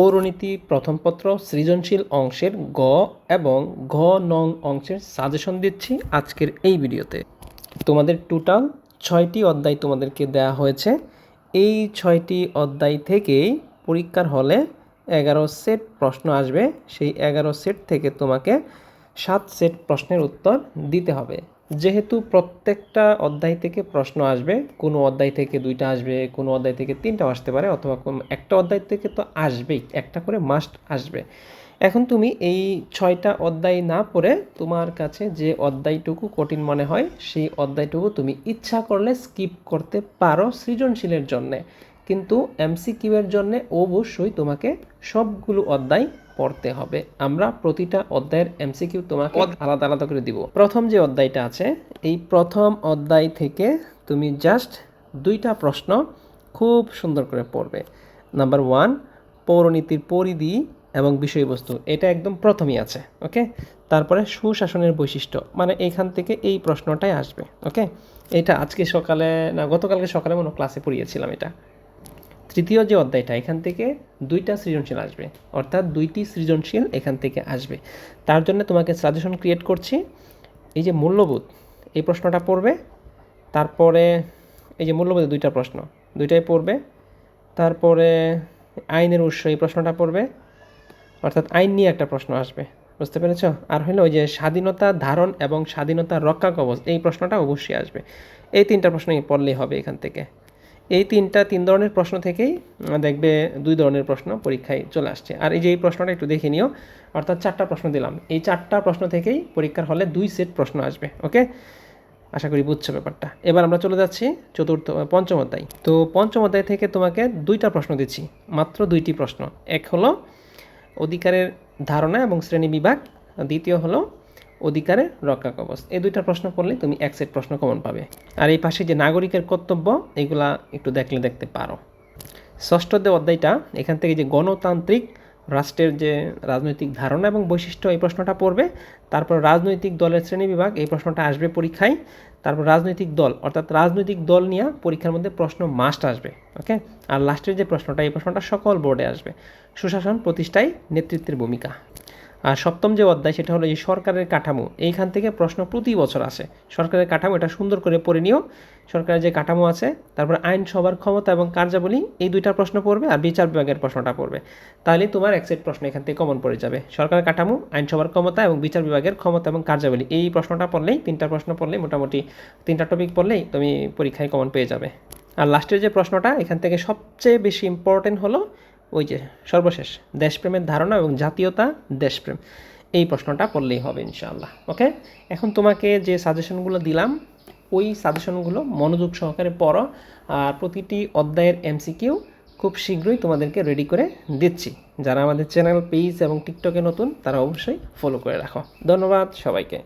পৌরনীতি প্রথম পত্র সৃজনশীল অংশের গ এবং ঘ নং অংশের সাজেশন দিচ্ছি আজকের এই ভিডিওতে। তোমাদের টোটাল ছয়টি অধ্যায় তোমাদেরকে দেওয়া হয়েছে। এই ছয়টি অধ্যায় থেকেই পরীক্ষার হলে এগারো সেট প্রশ্ন আসবে। সেই এগারো সেট থেকে তোমাকে সাত সেট প্রশ্নের উত্তর দিতে হবে। যেহেতু প্রত্যেকটা অধ্যায় থেকে প্রশ্ন আসবে, কোনো অধ্যায় থেকে দুইটা আসবে, কোনো অধ্যায় থেকে তিনটাও আসতে পারে, অথবা কোনো, একটা অধ্যায় থেকে তো আসবেই, একটা করে মাস্ট আসবে। এখন তুমি এই ছয়টা অধ্যায় না পড়ে তোমার কাছে যে অধ্যায়টুকু কঠিন মনে হয়, সেই অধ্যায়টুকু তুমি ইচ্ছা করলে স্কিপ করতে পারো সৃজনশীলের জন্যে। কিন্তু এমসিকিউ এর জন্য অবশ্যই তোমাকে সবগুলো অধ্যায় পড়তে হবে। আমরা প্রতিটা অধ্যায়ের এমসিকিউ তোমাকে আলাদা আলাদা করে দিব। প্রথম যে অধ্যায়টা আছে এই প্রথম অধ্যায় থেকে তুমি জাস্ট দুইটা প্রশ্ন খুব সুন্দর করে পড়বে। নাম্বার ওয়ান পৌরনীতির পরিধি এবং বিষয়বস্তু। এটা একদম প্রথমেই আছে ওকে তারপরে সুশাসনের বৈশিষ্ট্য মানে এইখান থেকে এই প্রশ্নটাই আসবে ওকে এটা আজকে সকালে না গতকালকে সকালে মনে ক্লাসে পড়িয়েছিলাম এটা। তৃতীয় যে অধ্যায়টা, এখান থেকে দুইটা সৃজনশীল আসবে। অর্থাৎ দুইটি সৃজনশীল এখান থেকে আসবে। তার জন্য তোমাকে সাজেশন ক্রিয়েট করছি। এই যে মূল্যবোধ, এই প্রশ্নটা পড়বে। তারপরে এই যে মূল্যবোধের দুইটা প্রশ্ন, দুইটাই পড়বে। তারপরে আইনের উৎস, এই প্রশ্নটা পড়বে। অর্থাৎ আইন নিয়ে একটা প্রশ্ন আসবে, বুঝতে পেরেছ? আর হলো ওই যে স্বাধীনতা ধারণ এবং স্বাধীনতা রক্ষা কবচ, এই প্রশ্নটা অবশ্যই আসবে। এই তিনটা প্রশ্নই পড়লেই হবে এখান থেকে। এই তিনটা তিন ধরনের প্রশ্ন থেকেই দেখবে দুই ধরনের প্রশ্ন পরীক্ষায় চলে আসছে। আর এই যে এই প্রশ্নটা একটু দেখে নিও, অর্থাৎ চারটা প্রশ্ন দিলাম। এই চারটা প্রশ্ন থেকেই পরীক্ষার হলে দুই সেট প্রশ্ন আসবে, ওকে? আশা করি বুঝছ ব্যাপারটা। এবার আমরা চলে যাচ্ছি চতুর্থ পঞ্চম অধ্যায়। তো পঞ্চম অধ্যায় থেকে তোমাকে দুইটা প্রশ্ন দিচ্ছি, মাত্র দুইটি প্রশ্ন। এক হলো অধিকারের ধারণা এবং শ্রেণি বিভাগ, দ্বিতীয় হলো অধিকারের রক্ষা কবচ। এই দুইটা প্রশ্ন পড়লে তুমি এক সেট প্রশ্ন কমন পাবে। আর এই পাশে যে নাগরিকের কর্তব্য, এগুলা একটু দেখলে দেখতে পারো। ষষ্ঠ অধ্যায়টা, এখান থেকে যে গণতান্ত্রিক রাষ্ট্রের যে রাজনৈতিক ধারণা এবং বৈশিষ্ট্য, এই প্রশ্নটা পড়বে। তারপর রাজনৈতিক দলের শ্রেণি বিভাগ, এই প্রশ্নটা আসবে পরীক্ষায়। তারপর রাজনৈতিক দল, অর্থাৎ রাজনৈতিক দল নিয়ে পরীক্ষার মধ্যে প্রশ্ন মাস্ট আসবে ওকে আর লাস্টের যে প্রশ্নটা, এই প্রশ্নটা সকল বোর্ডে আসবে। সুশাসন প্রতিষ্ঠায় নেতৃত্বের ভূমিকা। আর সপ্তম যে অধ্যায় সেটা হলো এই সরকারের কাঠামো। এইখান থেকে প্রশ্ন প্রতি বছর আসে। সরকারের কাঠামো এটা সুন্দর করে পড়ে নিও। সরকারের যে কাঠামো আছে, তারপর আইনসভার ক্ষমতা এবং কার্যাবলী, এই দুইটা প্রশ্ন পড়বে আর বিচার বিভাগের প্রশ্নটা পড়বে। তাহলে তোমার এক সেট প্রশ্ন এখান থেকে কমন পড়ে যাবে। সরকারের কাঠামো, আইনসভার ক্ষমতা এবং বিচার বিভাগের ক্ষমতা এবং কার্যাবলী, এই প্রশ্নটা পড়লেই, তিনটা প্রশ্ন পড়লেই, মোটামুটি তিনটা টপিক পড়লেই তুমি পরীক্ষায় কমন পেয়ে যাবে। আর লাস্টের যে প্রশ্নটা, এখান থেকে সবচেয়ে বেশি ইম্পর্টেন্ট হলো ওই যে সর্বশেষ দেশপ্রেমের ধারণা এবং জাতীয়তা দেশপ্রেম। এই প্রশ্নটা পড়লেই হবে ইনশাআল্লাহ, ওকে? এখন তোমাকে যে সাজেশনগুলো দিলাম, ওই সাজেশনগুলো মনোযোগ সহকারে পড়ো আর প্রতিটি অধ্যায়ের এমসিকিউ খুব শীঘ্রই তোমাদেরকে রেডি করে দিচ্ছি। যারা আমাদের চ্যানেল পেজ এবং টিকটকে নতুন, তারা অবশ্যই ফলো করে রাখো। ধন্যবাদ সবাইকে।